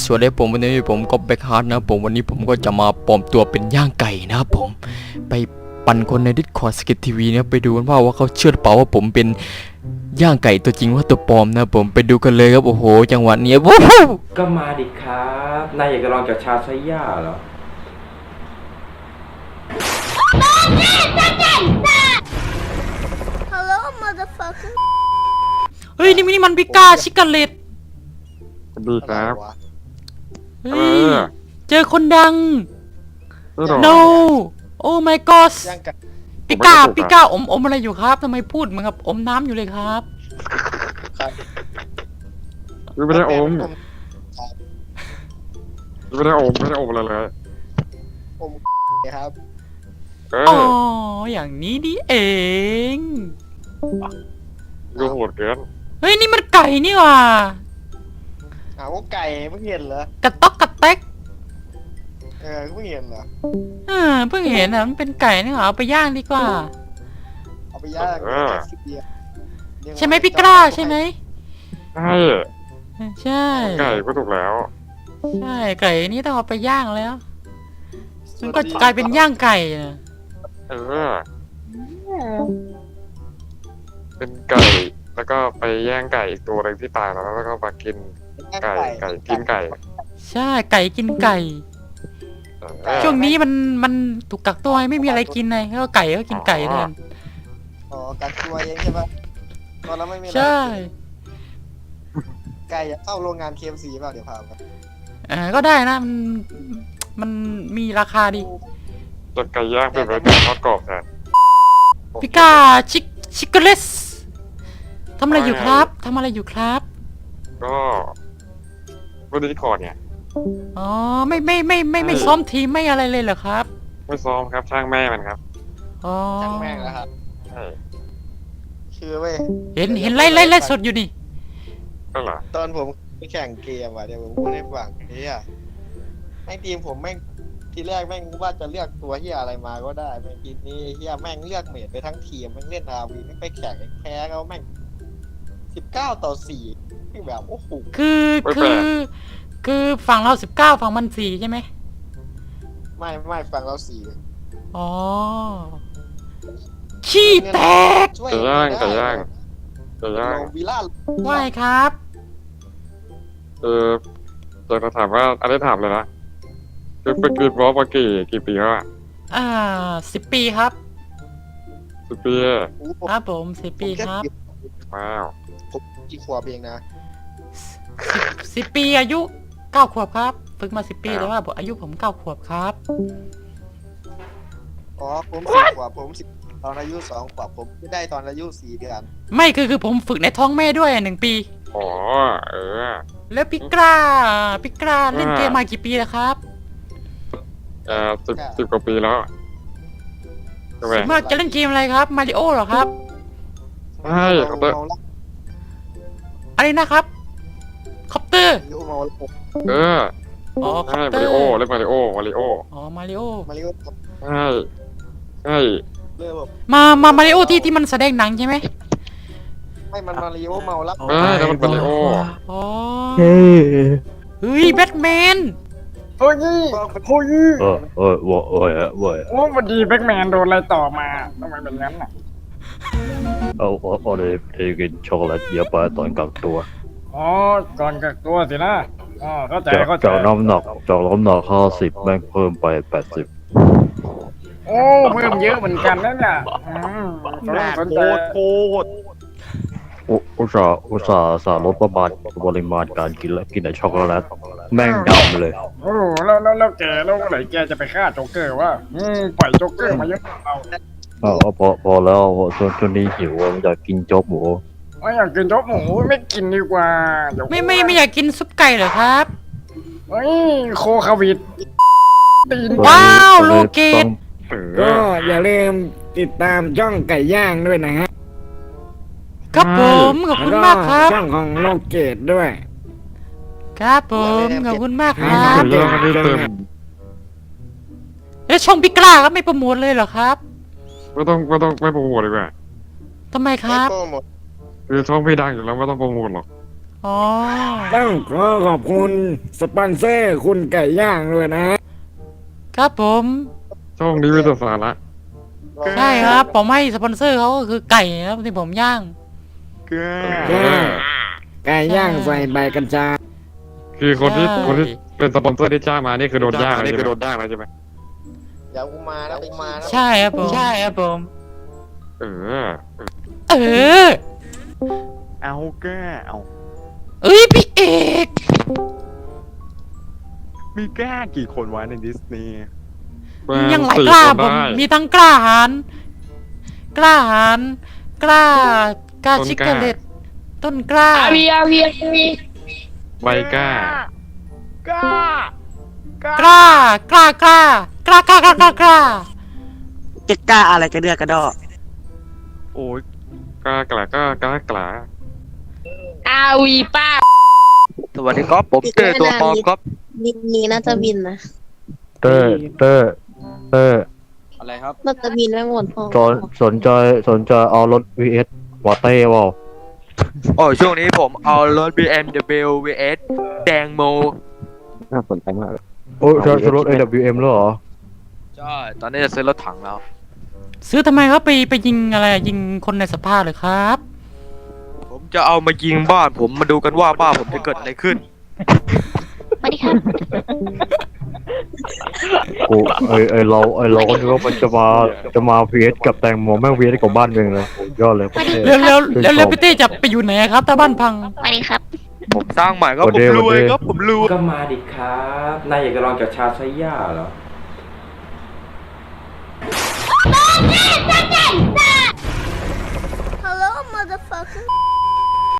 สวัสดีผมวันนี้ผมก็แบ็คฮาร์ดนะครับผมวันนี้ผมก็จะมาปลอมตัวเป็นย่างไก่นะครับผมไปปั่นคนในดิสคอร์ดสกิททีวีนะไปดูกันว่าว่าเขาเชื่อหรือเปล่าว่าผมเป็นย่างไก่ตัวจริงว่าตัวปลอมนะครับผมไปดูกันเลยครับโอ้โห จังหวะเนี้ยว้าวก็มาดิครับนายอยากจะลองจากชาไซย่าเหรอ Hello, motherfucker. เฮ้ยนี่นี่มันพิก้าชิกาเลตสวัสดีครับ เฮ้เอยอเจอคนดัง เออหรอ no oh my god ย่างไก่พิก้าผมไม่ได้ปลูกอะพิก้าอมอมอะไรอยู่ครับทำไมพูดเหมือนกับอมน้ำอยู่เลยครับ ครับไม่ได้อมผมไม่ได้อมไม่ได้อมอะไรเลยผมครับเออ๋อ ออย่างนี้ดิเอง ดูโหดเกินเฮ้ย นี่มันไก่นี่หว่า อ้าวก็ไก่เพิ่งเห็นเหรอ กระต๊อกกระแตกเออเพิ่งเห็นเหรอเออเพิ่งเห็นอะมันเป็นไก่นี่หว่าเอาไปย่างดีกว่า เอาไปย่างแค่สิบเดียวใช่ไหมพี่กล้าใช่ไหมใช่ใช่ไก่ก็ถูกแล้ว ใช่ไก่นี่ต้องเอาไปย่างแล้วมันก็กลายเป็นย่างไก่นะเออ เป็นไก่ แล้วก็ไปแย่งไก่อีกตัวหนึงที่ตายแล้วแล้วก็มากินย่าง ไก่ไก่กินไก่ใช่ไก่กินไก่ เออช่วงนี้มันมันถูกกักตัวไงไม่มีอะไรกินไงแล้วก็ไก่ก็กินไก่แทนอ๋อกัดตัวเองใช่ปะตอนแล้วไม่มีอะไรใช่ไก่อยากเข้าโรงงาน KFC เปล่าเดี๋ยวพาไปอ่าก็ได้นะมันมันมีราคาดีจนไก่ย่างเป็นแบบทอดกรอบแทน พิกาชิคชิคเกเลสทำอะไรอยู่ครับทำอะไรอยู่ครับ ก็วันนี้คอร์ดเนี่ยอ๋อไม่ไม่ไม่ไม่ไม่เออซ้อมทีมไม่อะไรเลยเหรอครับไม่ซ้อมครับช่างแม่มันครับอ๋อช่างแม่งแล้วครับใช่คือเว้ยเห็นเห็นไล่ไล่ไล่สดอยู่นี่ก็เหรอตอนผมไปแข่งเกมอะเดี๋ยวผมพูดให้ฟังเฮียแม่งทีมผมแม่งทีแรกแม่งว่าจะเลือกตัวเฮียอะไรมาก็ได้แม่งทีนี้เฮียแม่งเลือกเมดไปทั้งทีมแม่งเล่นอาวีแม่งไปแข่งแพ้เขาแม่ง สิบเก้าต่อสี่แบบโอ้โหคือคือ คือฝั่งเราสิบเก้าฝั่งมันสี่ใช่ไหมไม่ไม่ฟังเราสี่อ๋อขี้แตกช่วยไก่ย่างไก่ย่างไก่ย่างเราวิลล่าว่ายครับ เอออยากจะถามว่าอันนี้ถามเลยนะคือไปกินวอลมากี่กี่ปีแล้วอะอ่าสิบปีครับ สิบปีโอ้โหครับผมสิบปีครับ ว้าวผมกี่ขวบเองนะสิบปีอายุเก้าขวบครับ ฝึกมาสิบปีแต่ว่าอายุผมเก้าขวบครับ อ๋อผมสิบขวบผมสิบตอนอายุสองขวบผมไม่ได้ตอนอายุสี่เดือนไม่คือคือผมฝึกในท้องแม่ด้วยหนึ่งปี อ๋อเออ แล้วพิกราพิกราเล่นเกมมากี่ปีแล้วครับเออสิบสิบกว่าปีแล้วใช่ไหมส่วนมากจะเล่นเกมอะไรครับมาริโอเหรอครับ ใช่ครับเตอร์ะอะไรนะครับคอปเตอร์เอออ๋อค่ปเตมาอริร์โอเล่นมาริโอมาริโออ๋อมาริโอมาริโอใช่ใช่เลยมามามาริโอที่ที่มันแสดงหนังใช่ไหมให้มันมาริโอเมาละเออแล้วมันมาริโออ๋อเฮ้ยแบทแมนโอ้ยโอ้ยเออเออโอ้ยเออโอ้ยโอ้มันดีแบ็กแมนโดนอะไรต่อมาทำไมเป็นงั้นน่ะ เอาเอาเอเลยเทกินช็อกโกแลตเยอะไปตอนกักตัวอ๋อ ก่อนกักตัวสินะอ๋อเข้าใจกเข้าใจจากน้ำหนักจากน้ำหนักห้าสิบแม่งเพิ่มไปแปดสิบโอ้เพิ่มเยอะเหมือนกันนั่นน่ะอืมหน่าสนโคใจตรโคตรอุตส่าห์อุตส่าห์สาลดประมาณปริมาณการกินแล้วกินแต่ช็อกโกแลตแม่งดำเลย โอ้แล้วแล้วแล้วแกแล้วเมื่อไหร่แกจะไปฆ่าโจ๊กเกอร์วะอืมปล่อยโจ๊กเกอร์มาเยอะกว่าเรา เออพอพอแล้วช่วงช่วงนี้หิวอยากกินโจ๊กหมูไม่อยากกินโจ๊กหมูไม่กินดีกว่าเดี๋ยวไม่ไม่ไม่อยากกินซุปไก่เหรอครับ เฮ้ยโคคาวิดตีนว้าวก็เลยโลเกตต้องเอก็ออย่าลืมติดตามช่องไก่ย่างด้วยนะฮะครับผมขอบคุณมากครับแล้วช่องของโลเกตด้วย ครับผมขอบคุณมากคครัรับเรื่องนี้เต็มแล้วช่องพิกล้าก็ไม่โปรโมทเลยเหรอครับ ไม่ต้องไม่ต้องไม่โปรโมทดีกว่าทำไมคไม่รับ โปรโมทคือช่องไม่ดังอยู่แล้วไม่ต้องโปรโมทหรอกอ๋อ ต้องขอขอบคุณสปอนเซอร์คุณไก่ย่างด้วยนะฮะครับผม ช่องนี้มีแต่สาระใช่ครับ ผมให้สปอนเซอร์เขาก็คือไก่ครับที่ผมย่างย่างไก่ย่างใส่ใบกัญชา คือคนที่ใช่ คนที่เป็นสปอนเซอร์ที่จ้างมานี่คือโดนย่างนี่คือโดนย่างแล้วใช่ไหม อย่ากูมานะกูมานะใช่ครับผมใช่ครับผม เออ เออ เอาแก้เอาเอ้ยพี่เอก มีแก้กี่คนไว้ในดิสนีย์ยังหลายสี่กล้าคนผมได้มีทั้งกล้าหาญกล้าหาญกล้ากล้าต้นชิกกล้าเกเลตต้นกล้าใบกล้ากล้า กล้ากล้ากล้ากล้ากล้ากล้ากล้ากล้าจะกล้าอะไรกันเดือกกระดอโอ้ยกล้ากล้ากล้ากล้ากล้าอาวีป้าสวัสดีครับผมเต้ตัวปลอมครับบินนี้น่าจะบินนะเตอร์เตอร์เตอร์อะไรครับน่าจะบินไม่หมดพอสนสนใจสนใจเอารถ VS วอเต้เปล่าโอ้ช่วงนี้ผมเอารถ BMW VS แดงโมน่าสนใจมาก โอ้ยจะรถ AWM แล้วเหรอใช่ตอนนี้จะซื้อรถถังแล้ว ซื้อทำไมครับไปไปยิงอะไรอะยิงคนในสภาเลยครับ ผมจะเอามายิงบ้านผมมาดูกันว่าบ้านผมจะเกิดอะไรขึ้น สวัสดีครับ กูเอยเอยเราเอยเราก็นึกว่ามันจะมาจะมา VS กับแตงโมแม่ง VS กับบ้านเมืองเลยโอ้ยยอดเลยโคตรเท่เร็วเร็วเร็วเร็วพี่เต้จะไปอยู่ไหนอะครับถ้าบ้านพัง สวัสดีครับ ผมสร้างใหม่ครับสวัผสดีมรวยสวัสดีครับผมรวยก็มาดิครับนายอยากจะลองกับชาไซย่าเหรอ Hello motherfucker